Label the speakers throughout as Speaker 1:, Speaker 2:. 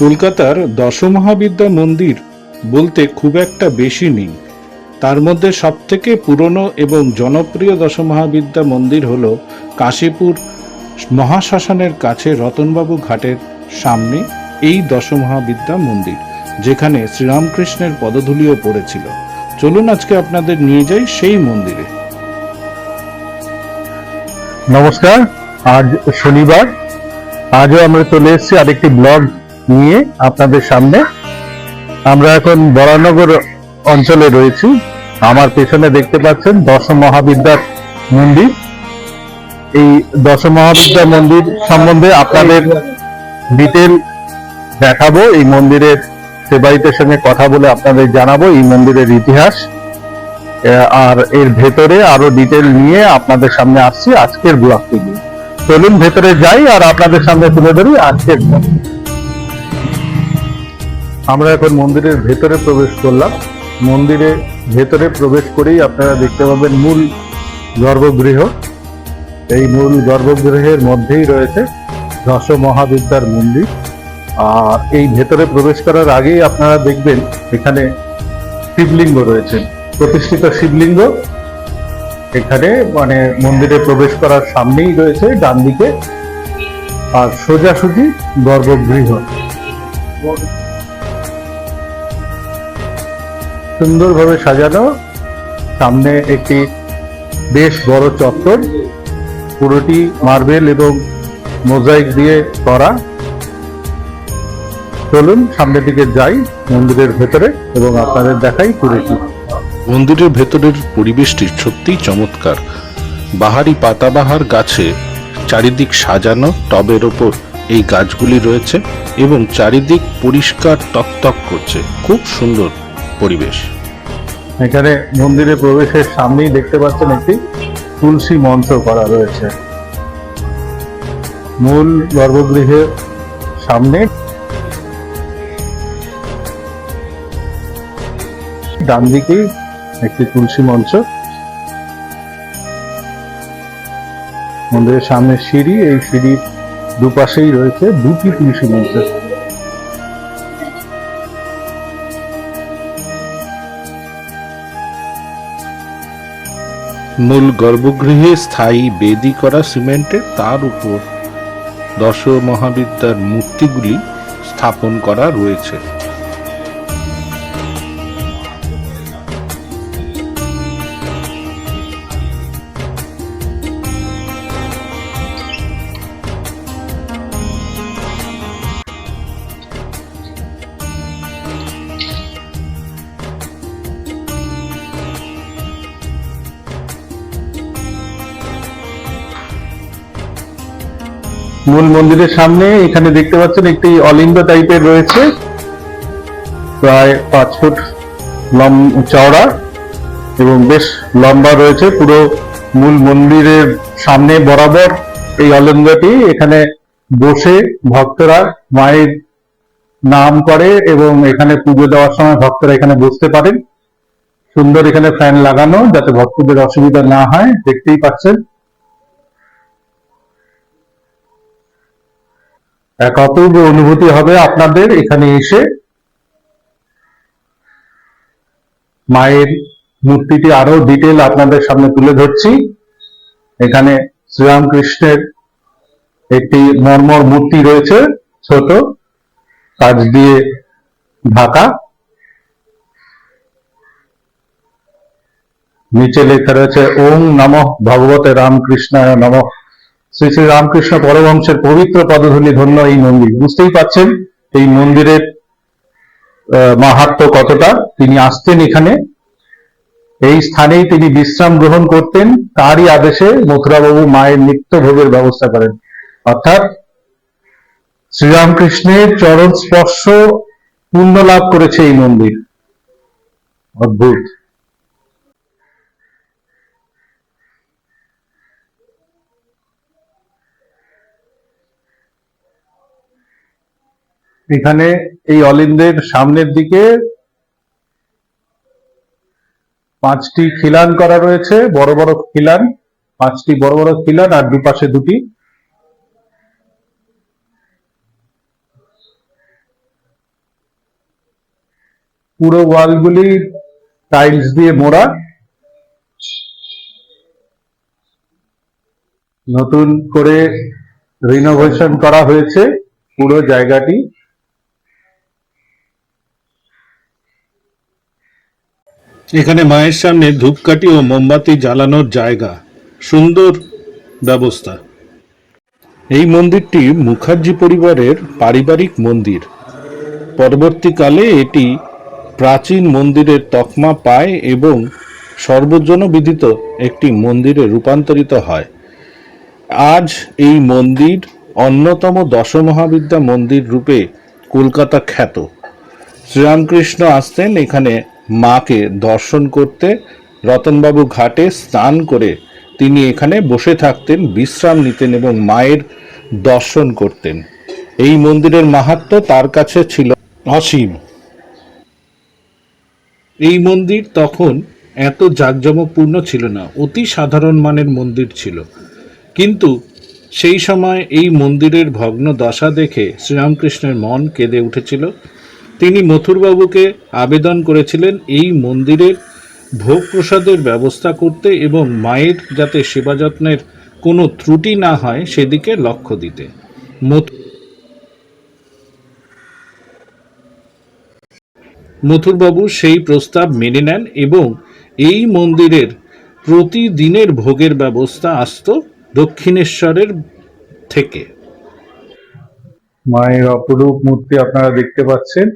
Speaker 1: কলকাতার দশমহাবিদ্যা মন্দির বলতে খুব একটা বেশি নেই। তার মধ্যে সবথেকে পুরনো এবং জনপ্রিয় দশমহাবিদ্যা মন্দির হল কাশীপুর মহাশ্মশানের কাছে রতনবাবু ঘাটের সামনে এই দশমহাবিদ্যা মন্দির, যেখানে শ্রীরামকৃষ্ণের পদধূলিও পড়েছিল। চলুন আজকে আপনাদের নিয়ে যাই সেই মন্দিরে।
Speaker 2: নমস্কার, আজ শনিবার। আজও আমরা চলে এসেছি আরেকটি ব্লগ নিয়ে আপনাদের সামনে আমরা এখন বরানগর অঞ্চলে রয়েছি। আমার পেছনে দেখতে পাচ্ছেন দশম মহাবিদ্যার মন্দির। এই দশম মহাবিদ্যা মন্দির সম্বন্ধে আপনাদের ডিটেল দেখাবো। এই মন্দিরের সেবাইতের সঙ্গে কথা বলে আপনাদের জানাব এই মন্দিরের ইতিহাস। আর এর ভেতরে আরও ডিটেল নিয়ে আপনাদের সামনে আসছি আজকের ব্লগটি নিয়ে। চলুন ভেতরে যাই আর আপনাদের সামনে তুলে ধরি আজকের ব্লগ আমরা এখন মন্দিরের ভেতরে প্রবেশ করলাম। মন্দিরে ভেতরে প্রবেশ করেই আপনারা দেখতে পাবেন মূল গর্ভগৃহ। এই মূল গর্ভগৃহের মধ্যেই রয়েছে দশ মহাবিদ্যার মন্দির। আর এই ভেতরে প্রবেশ করার আগেই আপনারা দেখবেন এখানে শিবলিঙ্গ রয়েছে। প্রতিষ্ঠিত শিবলিঙ্গ এখানে মানে মন্দিরে প্রবেশ করার সামনেই রয়েছে ডান দিকে আর সোজাসুজি গর্ভগৃহ। সুন্দরভাবে সাজানো। সামনে একটি বেশ বড় চত্বর। পুরোটি মার্বেল এবং মোজাইক দিয়ে করা চলুন সামনের দিকে যাই মন্দিরের ভেতরে এবং আপনাদের দেখাই পুরোটি।
Speaker 1: মন্দিরের ভেতরের পরিবেশটি সত্যিই চমৎকার। বাহারি পাতাবাহার গাছে চারিদিক সাজানো টবের ওপর এই গাছগুলি রয়েছে এবং চারিদিক পরিষ্কার টকটক করছে। খুব সুন্দর। পরিবেশ।
Speaker 2: এখানে মন্দিরে প্রবেশের সামনেই দেখতে পাচ্ছেন একটি তুলসী মঞ্চ করা রয়েছে। মূল গর্ভগৃহের সামনে ডান দিকেই একটি তুলসী মঞ্চ। মন্দিরের সামনে সিঁড়ি, এই সিঁড়ির দুপাশেই রয়েছে দুটি তুলসী মঞ্চ।
Speaker 1: মূল গর্ভগৃহে স্থায়ী বেদি করা সিমেন্টের তার উপর দশ মহাবিদ্যার মূর্তিগুলি স্থাপন করা রয়েছে।
Speaker 2: মূল মন্দিরের সামনে এখানে দেখতে পাচ্ছেন একটি অলিন্দ টাইপের রয়েছে। প্রায় পাঁচ ফুট চওড়া এবং বেশ লম্বা রয়েছে। পুরো মূল মন্দিরের সামনে বরাবর এই অলিন্দটি। এখানে বসে ভক্তরা মায়ের নাম করে এবং এখানে পুজো দেওয়ার সময় ভক্তরা এখানে বসতে পারেন। সুন্দর এখানে ফ্যান লাগানো যাতে ভক্তদের অসুবিধা না হয়, দেখতেই পাচ্ছেন। এক অপূর্ব অনুভূতি হবে আপনাদের এখানে এসে। মায়ের মূর্তিটি আরও ডিটেল আপনাদের সামনে তুলে ধরছি। এখানে শ্রীরামকৃষ্ণের একটি মর্মর মূর্তি রয়েছে, ছোট। কাজ দিয়ে ঢাকা। নিচে লেখা রয়েছে, ওম নমঃ ভগবতে রামকৃষ্ণায় নমঃ। শ্রী শ্রী রামকৃষ্ণ পরমহংসের পবিত্র পদধূলি ধন্য এই মন্দির। বুঝতেই পাচ্ছেন এই মন্দিরের আহ, মাহাত্ম্য কতটা? তিনি আসতেন এখানে। এই স্থানেই তিনি বিশ্রাম গ্রহণ করতেন। তারই আদেশে মথুরাবাবু মায়ের নিত্য ভোগের ব্যবস্থা করেন। অর্থাৎ শ্রীরামকৃষ্ণের চরণ স্পর্শ পুণ্য লাভ করেছে এই মন্দির। অদ্ভুত। এখানে এই অলিন্দের সামনের দিকে পাঁচটি খিলান করা রয়েছে, বড় বড় খিলান, পাঁচটি বড় বড় খিলান আর দুপাশে দুটি। পুরো ওয়ালগুলি টাইলস দিয়ে মোড়া। নতুন করে রিনোভেশন করা হয়েছে পুরো জায়গাটি।
Speaker 1: এখানে মায়ের সামনে ধূপকাঠি ও মোমবাতি জ্বালানোর জায়গা। সুন্দর ব্যবস্থা। এই মন্দিরটি মুখার্জি পরিবারের পারিবারিক মন্দির। পরবর্তীকালে এটি প্রাচীন মন্দিরের তকমা পায় এবং সর্বজনবিদিত একটি মন্দিরে রূপান্তরিত হয়। আজ এই মন্দির অন্যতম দশমহাবিদ্যা মন্দির রূপে কলকাতা খ্যাত। শ্রীরামকৃষ্ণ আসতেন এখানে মাকে দর্শন করতে রতনবাবু ঘাটে স্নান করে তিনি এখানে বসে থাকতেন, বিশ্রাম নিতেন এবং মায়ের দর্শন করতেন। এই মন্দিরের মাহাত্ম্য তার কাছে ছিল অসীম। এই মন্দির তখন এত জাঁকজমকপূর্ণ ছিল না, অতি সাধারণ মানের মন্দির ছিল। কিন্তু সেই সময় এই মন্দিরের ভগ্ন দশা দেখে শ্রীরামকৃষ্ণের মন কেঁদে উঠেছিল। তিনি মথুরবাবুকে আবেদন করেছিলেন এই মন্দিরের ভোগ প্রসাদের ব্যবস্থা করতে এবং মায়ের যাতে সেবা যত্নের কোনো ত্রুটি না হয় সেদিকে লক্ষ্য দিতে। মথুরবাবু সেই প্রস্তাব মেনে নেন এবং এই মন্দিরের প্রতিদিনের ভোগের ব্যবস্থা আসতো দক্ষিণেশ্বরের থেকে।
Speaker 2: মায়ের অপরূপ মূর্তি আপনারা দেখতে পাচ্ছেন।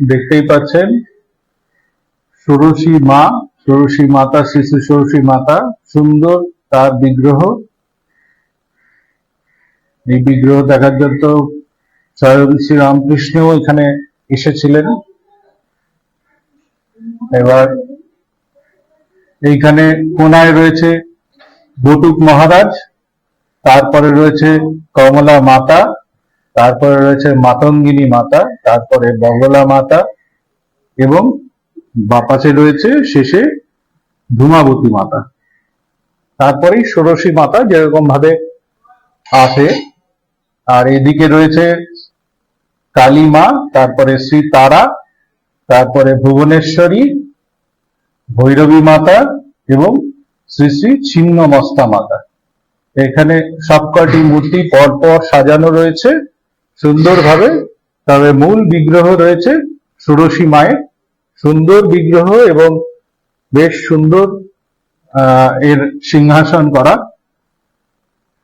Speaker 2: দেখতেই পাচ্ছেন। ষোড়শী মা ষোড়শী মাতা শিশু ষোড়শী মাতা সুন্দর তার বিগ্রহ। এই বিগ্রহ দেখার জন্য স্বয়ং শ্রী রামকৃষ্ণও এখানে এসেছিলেন। এবার এইখানে কোনায় রয়েছে বটুক মহারাজ, তারপরে রয়েছে কমলা মাতা। তারপরে রয়েছে মাতঙ্গিনী মাতা, তারপরে বগলা মাতা এবং বাপাশে রয়েছে শেষে ধূমাবতী মাতা। তারপরেই ষোড়শী মাতা যেরকম ভাবে আসে, আর এদিকে রয়েছে কালী মা, তারপরে শ্রী তারা, তারপরে ভুবনেশ্বরী, ভৈরবী মাতা এবং শ্রী শ্রী ছিন্ন মস্তা মাতা। এখানে সবকটি মূর্তি পরপর সাজানো রয়েছে। সুন্দরভাবে তবে মূল বিগ্রহ রয়েছে ষোড়শী মায়ের। সুন্দর বিগ্রহ এবং বেশ সুন্দর এর সিংহাসন করা।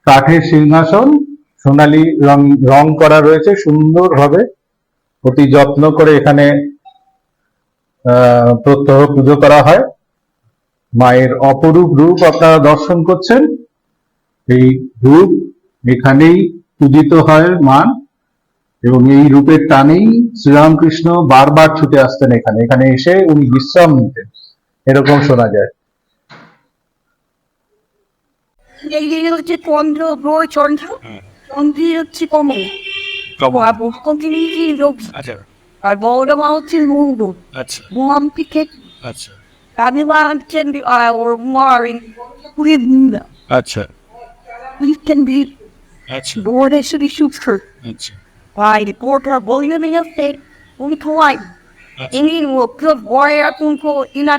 Speaker 2: কাঠের সিংহাসন, সোনালী রং রং করা রয়েছে সুন্দরভাবে। অতি যত্ন করে এখানে প্রত্যহ পুজো করা হয়। মায়ের অপরূপ রূপ আপনারা দর্শন করছেন। এই রূপ এখানেই পূজিত হয় মান। এবং এই রূপের টানেই শ্রীরামকৃষ্ণ বারবার ছুটে আসতেন এখানে। এখানে এসে উনি বিশ্রাম নিতেন। এরকম শোনা যায়।
Speaker 3: এই হচ্ছে চন্দ্র গ্রহ চন্দ্র। চন্দ্রী হচ্ছে কমল। আর বসন্তী লোক
Speaker 4: আচ্ছা।
Speaker 3: আর বড়মা হচ্ছে মঙ্গল
Speaker 4: আচ্ছা।
Speaker 3: পিকে
Speaker 4: আচ্ছা।
Speaker 3: কামিমা হচ্ছেন ওর মারিং পুরী বুন্দা।
Speaker 4: আচ্ছা।
Speaker 3: উইকেন বি
Speaker 4: আচ্ছা।
Speaker 3: ভুবনেশ্বরী
Speaker 4: আচ্ছা
Speaker 3: বলিউড হচ্ছে উনি খোয়াই
Speaker 4: আচ্ছা
Speaker 3: ইনি ওকে বয় এখন কো ইনা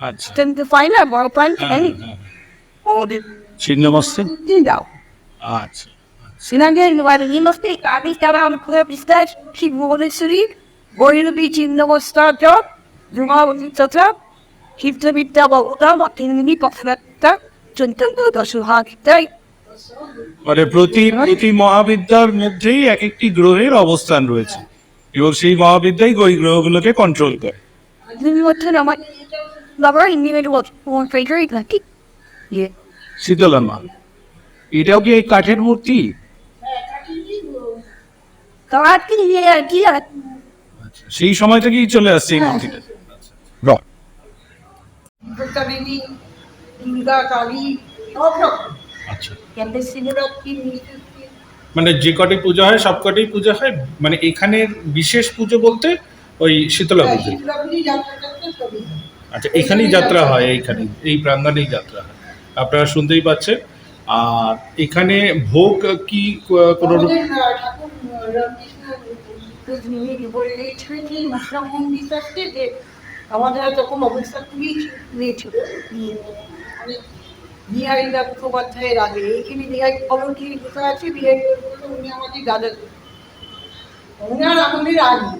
Speaker 4: আচ্ছা
Speaker 3: তেমতে ফাইনা বড় প্ল্যান
Speaker 4: হ্যাঁ,
Speaker 3: এই
Speaker 4: হ্যাঁ।
Speaker 3: ওদের
Speaker 4: ছিন্নমস্তে
Speaker 3: দাও
Speaker 4: আচ্ছা
Speaker 3: Sinangin, weil die Industrie gar nicht daran gestellt, die wurde sie, wollen wir die Nostalgia, du hast die Tata, gibt es mit der Bauta, was
Speaker 4: মানে প্রতি প্রতি মহাবিদ্যার মধ্যেই এক একটি গ্রহের অবস্থান রয়েছে। এবং সেই মহাবিদ্যাই ওই গ্রহগুলোকে কন্ট্রোল করে। শীতলা মা এটাও কি এই কাঠের মূর্তি?
Speaker 3: কি কি
Speaker 4: সেই সময় থেকেই চলে আসছে এই মূর্তিটা? র
Speaker 3: দুর্গা কালী সব রকম।
Speaker 4: আচ্ছা।
Speaker 1: মানে যে কটি পুজো হয় সব কটি পুজো হয় মানে এখানের বিশেষ পুজো বলতে ওই শীতলা পুজো। আচ্ছা এখানেই যাত্রা হয় এইখানেই এই প্রাঙ্গণেই যাত্রা হয়। আপনারা শুনতেই পাচ্ছেন।
Speaker 4: আর এখানে ভোগ কি কোনো
Speaker 3: আমাদের অবস্থা খুবই বিহারীদা মুখোপাধ্যায়ের আগে। এইখানে বিহারি খবর কি কোথায় আছে বিহারি উনি আমাদের দাদা ওনার আমাদের আগে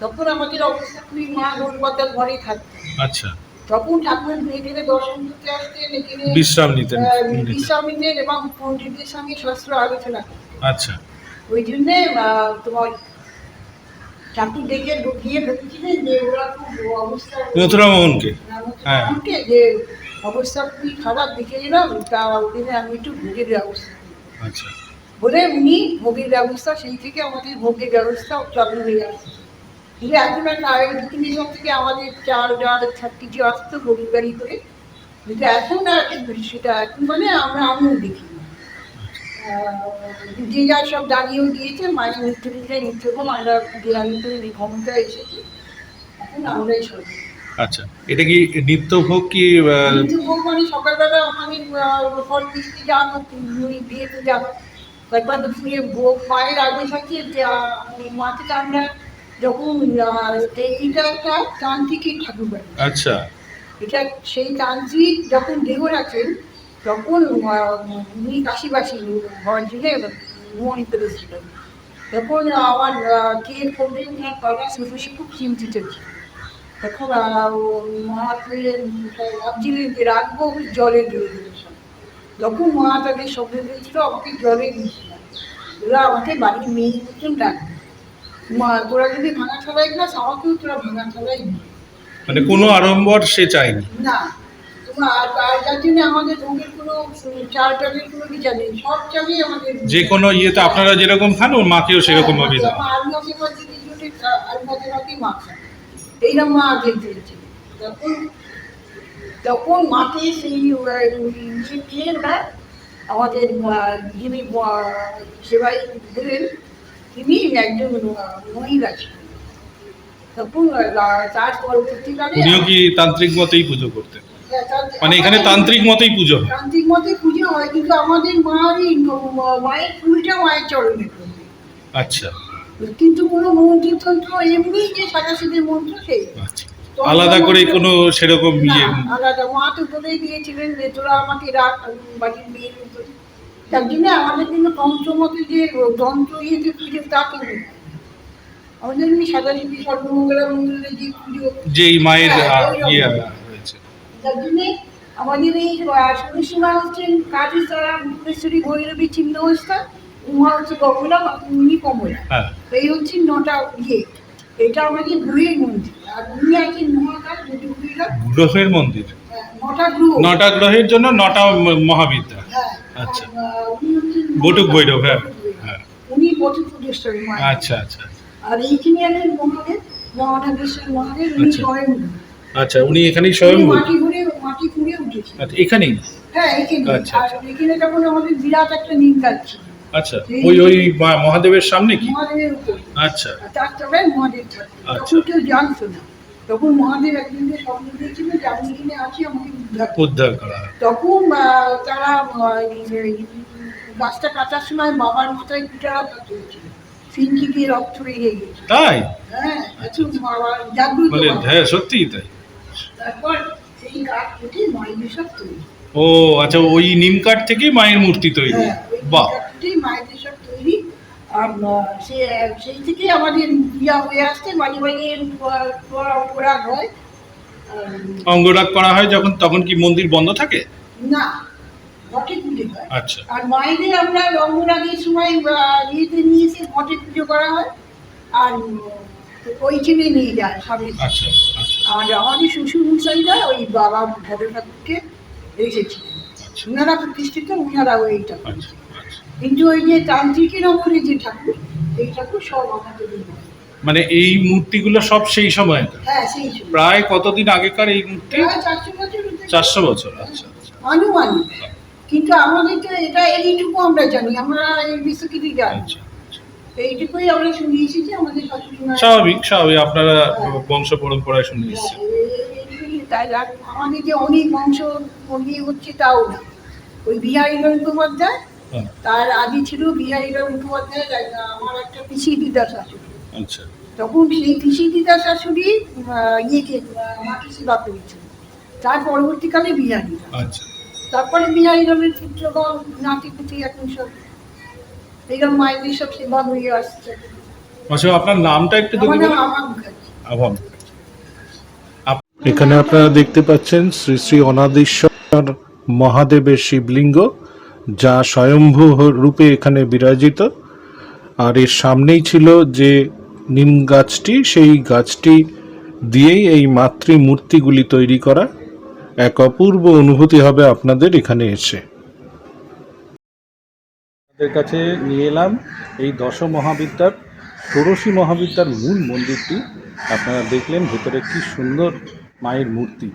Speaker 3: তখন আমাদের খুবই মা গৌরবাদার ঘরে থাকতেন।
Speaker 4: আচ্ছা।
Speaker 3: তখন ঠাকুর এখানে দর্শন করতে আসতেন এখানে
Speaker 4: বিশ্রাম নিতেন
Speaker 3: বিশ্রাম নিতেন এবং পণ্ডিতদের সঙ্গে শাস্ত্র আলোচনা
Speaker 4: আচ্ছা।
Speaker 3: ওই জন্যে তোমার ঠাকুর দেখে ঢুকিয়ে ভেবেছিলেন যে ওরা খুব অবস্থা
Speaker 4: মথুরা মোহনকে হ্যাঁ।
Speaker 3: যে অবস্থা খুবই খারাপ দেখে এলাম তা ওখানে আমি একটু ভোগের ব্যবস্থা।
Speaker 4: আচ্ছা।
Speaker 3: বলে উনি ভোগের ব্যবস্থা সেই থেকে আমাদের ভোগের ব্যবস্থা চালু হয়ে গেছে। কিন্তু এখন তিন দিন থেকে আমাদের চার ডাল কিছু আসতো গরিব বাড়ি করে কিন্তু এখন আর সেটা এখন মানে আমরা আমিও দেখি। যে যা সব দাঁড়িয়েও দিয়েছে মায়ের মৃত্যু দিতে নিত্যকম আমরা দেয়ালিতে এই ক্ষমতা এসেছি এখন আমরাই সব
Speaker 4: আচ্ছা এটা কি নিত্য ভোগ কি আহ,
Speaker 3: কিন্তু ভোগ মানে সকালবেলা ওখানে ফল মিষ্টি যান ওই বিয়েতে যান কয়েকবার দুপুরে ভোগ মায়ের আগে থাকে মাকে আমরা যখন একটা তান্ত্রিকের ঠাকুর বাড়ি।
Speaker 4: আচ্ছা।
Speaker 3: এটা সেই তান্ত্রিক যখন দেহ রাখেন তখন উনি কাশিবাসী ঘর থেকে মোহন করেছিলেন তখন আমার কে করবেন খুব চিন্তিত ছিল। মহাত্মের ভাবছিলেন যে রাখব জলে দিয়ে দিয়েছিলাম যখন মা তাদের শব্দ দিয়েছিল আমাকে জলে ওরা আমাকে বাড়ির মেয়ে মতন ডাকবে। মা তোরা যদি ভাঙা থালায় গ্লাস আমাকেও তোরা ভাঙা দিবি
Speaker 4: মানে কোনো আড়ম্বর সে চায়নি?
Speaker 3: না। আর জন্য আমাদের রোগের কোনো চাল টালের কোনো বিচার নেই। সব আমাদের
Speaker 4: যে কোনো ইয়েতে আপনারা যেরকম খান ওর মাকেও সেরকম ভাবে দাও
Speaker 3: মাঝে মাঝে মাঝে খায়। এইরকম মা আগে দিয়েছে তখন তখন মাকে সেই কে না আমাদের যিনি সেবাই দিলেন তিনি একজন মহিলা ছিলেন তখন তার পরবর্তীকালে
Speaker 4: উনিও কি তান্ত্রিক মতেই পুজো করতেন মানে এখানে তান্ত্রিক মতেই পুজো
Speaker 3: তান্ত্রিক মতে পুজো হয় কিন্তু আমাদের মায়েরই মায়ের ফুলটা মায়ের চরণে
Speaker 4: আচ্ছা
Speaker 3: কিন্তু কোনো মন্ত্রতন্ত্র এমনি যে সাদাসিদের মন্ত্র সেই।
Speaker 4: আচ্ছা। আলাদা করে কোনো সেরকম ইয়ে
Speaker 3: আলাদা। মা তো বলেই দিয়েছিলেন যে তোরা আমাকে রাখ বাড়ির মতো তার জন্য আমাদের কিন্তু তন্ত্রমতে যে যন্ত্র ইয়েতে পুজো তা কিন্তু আমাদের এমনি সাদাসিদি সর্বমঙ্গলা মন্দিরে যে পুজো
Speaker 4: যেই মায়ের
Speaker 3: হ্যাঁ।
Speaker 4: ইয়ে হয়েছে।
Speaker 3: তার জন্যে আমাদের এই সদস্যরা হচ্ছেন কাজী তারা ভুবনেশ্বরী ভৈরবী চিহ্ন অবস্থা উমা হচ্ছে কমলা উনি কমলা।
Speaker 4: হ্যাঁ।
Speaker 3: এই হচ্ছে নটা ইয়ে এটা আমাদের গ্রহের মন্দির। আর উনি আছেন মহাকাশ দুটি গ্রহের
Speaker 4: মন্দির?
Speaker 3: নটা গ্রহ।
Speaker 4: নটা গ্রহের জন্য নটা মহাবিদ্যা।
Speaker 3: হ্যাঁ
Speaker 4: আচ্ছা। বটুক ভৈরব, হ্যাঁ, হ্যাঁ।
Speaker 3: উনি বটুক প্রদেশ্বরী মা
Speaker 4: আচ্ছা আচ্ছা
Speaker 3: আর এইখানে আছেন মহাদেব মহানাগেশ্বর মহাদেব উনি
Speaker 4: আচ্ছা।
Speaker 3: স্বয়ং।
Speaker 4: আচ্ছা উনি এখানেই স্বয়ং
Speaker 3: মাটি ঘুরে মাটি ঘুরে উঠেছেন।
Speaker 4: আচ্ছা এখানেই?
Speaker 3: হ্যাঁ এখানে
Speaker 4: আচ্ছা,
Speaker 3: আর এখানে তখন আমাদের বিরাট একটা নিম গাছ ছিল
Speaker 4: আচ্ছা ওই ওই মহাদেবের সামনে কি?
Speaker 3: মহাদেবের উপর।
Speaker 4: আচ্ছা।
Speaker 3: মহাদেব
Speaker 4: আচ্ছা।
Speaker 3: তখন কেউ জানতো না। তখন মহাদেব একদিনকে স্বপ্ন দিয়েছিল যে আমি এখানে আছি আমাকে উদ্ধার
Speaker 4: উদ্ধার করা।
Speaker 3: তখন তারা গাছটা কাটার সময় বাবার মাথায় দুটা আঘাত হয়েছিল। দিয়ে রক্ত বেরিয়ে গেছে।
Speaker 4: তাই?
Speaker 3: হ্যাঁ বাবা জাগ্রত
Speaker 4: হ্যাঁ সত্যিই তাই।
Speaker 3: তারপর সেই কাঠ কেটে মায়ের সব তৈরি।
Speaker 4: ও আচ্ছা ওই নিম কাঠ থেকেই মায়ের মূর্তি তৈরি।
Speaker 3: হ্যাঁ
Speaker 4: বাহ।
Speaker 3: কাঠটাই মায়েদের সব তৈরি সে সেই থেকে আমাদের ইয়া হয়ে আসছে বাড়ি বাড়ি করা হয়।
Speaker 4: অঙ্গরাগ করা হয় যখন তখন কি মন্দির বন্ধ থাকে?
Speaker 3: না ঘটে পুজো হয়।
Speaker 4: আচ্ছা।
Speaker 3: আর মায়েদের আমরা রঙ্গরাগের সময় ইয়েতে নিয়ে এসে ঘটে পুজো করা হয়। আর ওই ছেলে নিয়ে যায় সামনে
Speaker 4: আচ্ছা আচ্ছা।
Speaker 3: আর আমাদের শ্বশুর মশাইরা ওই বাবা ভেদর ঠাকুরকে রেখেছিলেন।
Speaker 4: আচ্ছা।
Speaker 3: ওনারা প্রতিষ্ঠিত ওনারা ওইটা
Speaker 4: আচ্ছা আচ্ছা।
Speaker 3: কিন্তু ওই যে তান্ত্রিকের ওপরে যে ঠাকুর এই ঠাকুর সব আমাদের
Speaker 4: মানে এই মূর্তিগুলো সব সেই সময়?
Speaker 3: হ্যাঁ সেই
Speaker 4: প্রায় কতদিন আগেকার এই মূর্তি?
Speaker 3: চারশো বছর
Speaker 4: আচ্ছা আচ্ছা।
Speaker 3: আনুমানিক। কিন্তু আমাদের তো এটা এইটুকু আমরা জানি আমরা এই কিছু জানি।
Speaker 4: আচ্ছা
Speaker 3: এইটুকুই আমরা শুনিয়েছি যে আমাদের
Speaker 4: স্বাভাবিক স্বাভাবিক আপনারা বংশ পরম্পরায় শুনে এসছেন।
Speaker 3: হ্যাঁ, এই- তাই আমাদের যে অনেক বংশ হচ্ছে তাও ওই বিহারীলাল মুখোপাধ্যায়
Speaker 4: হ্যাঁ।
Speaker 3: তার আগে ছিল বিহারীলাল মুখোপাধ্যায় আমার একটা পিসি দিদা শাশুড়ি।
Speaker 4: আচ্ছা।
Speaker 3: তখন সেই পিসি দিদা শাশুড়ি ইয়েকে মাকে সেবা করেছিল। তার পরবর্তীকালে বিহারী
Speaker 4: আচ্ছা।
Speaker 3: তারপরে বিহারীলালের চিত্রগণ নাতিপুতি এখন সব এইরকম মায়েদের সব সেবা হয়ে আসছে।
Speaker 4: মাসে আপনার নামটা একটু
Speaker 3: আমার নাম
Speaker 4: বলেন।
Speaker 3: মুখার্জি।
Speaker 4: আভাম
Speaker 1: এখানে আপনারা দেখতে পাচ্ছেন শ্রী শ্রী অনাদেশ্বর মহাদেবের শিবলিঙ্গ। যা স্বয়ম্ভূ রূপে এখানে বিরাজিত। আর এর সামনেই ছিল যে নিম গাছটি, সেই গাছটি দিয়েই এই মাতৃমূর্তিগুলি তৈরি করা। এক অপূর্ব অনুভূতি হবে আপনাদের এখানে এসে। আপনাদের কাছে নিয়ে এলাম এই দশ মহাবিদ্যার ষোড়শী মহাবিদ্যার মূল মন্দিরটি। আপনারা দেখলেন ভেতরে কি সুন্দর মায়ের মূর্তি।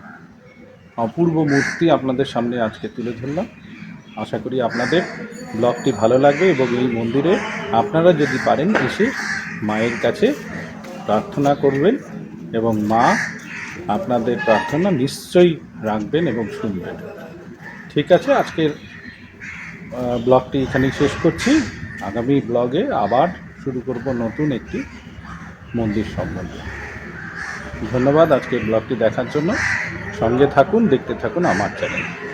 Speaker 1: অপূর্ব মূর্তি আপনাদের সামনে আজকে তুলে ধরলাম। আশা করি আপনাদের ব্লগটি ভালো লাগবে এবং এই মন্দিরে আপনারা যদি পারেন এসে মায়ের কাছে প্রার্থনা করবেন এবং মা আপনাদের প্রার্থনা নিশ্চয়ই রাখবেন এবং শুনবেন। ঠিক আছে, আজকের ব্লগটি এখানেই শেষ করছি। আগামী ব্লগে আবার শুরু করব নতুন একটি মন্দির সম্বন্ধে। ধন্যবাদ আজকের ব্লগটি দেখার জন্য। সঙ্গে থাকুন, দেখতে থাকুন আমার চ্যানেল।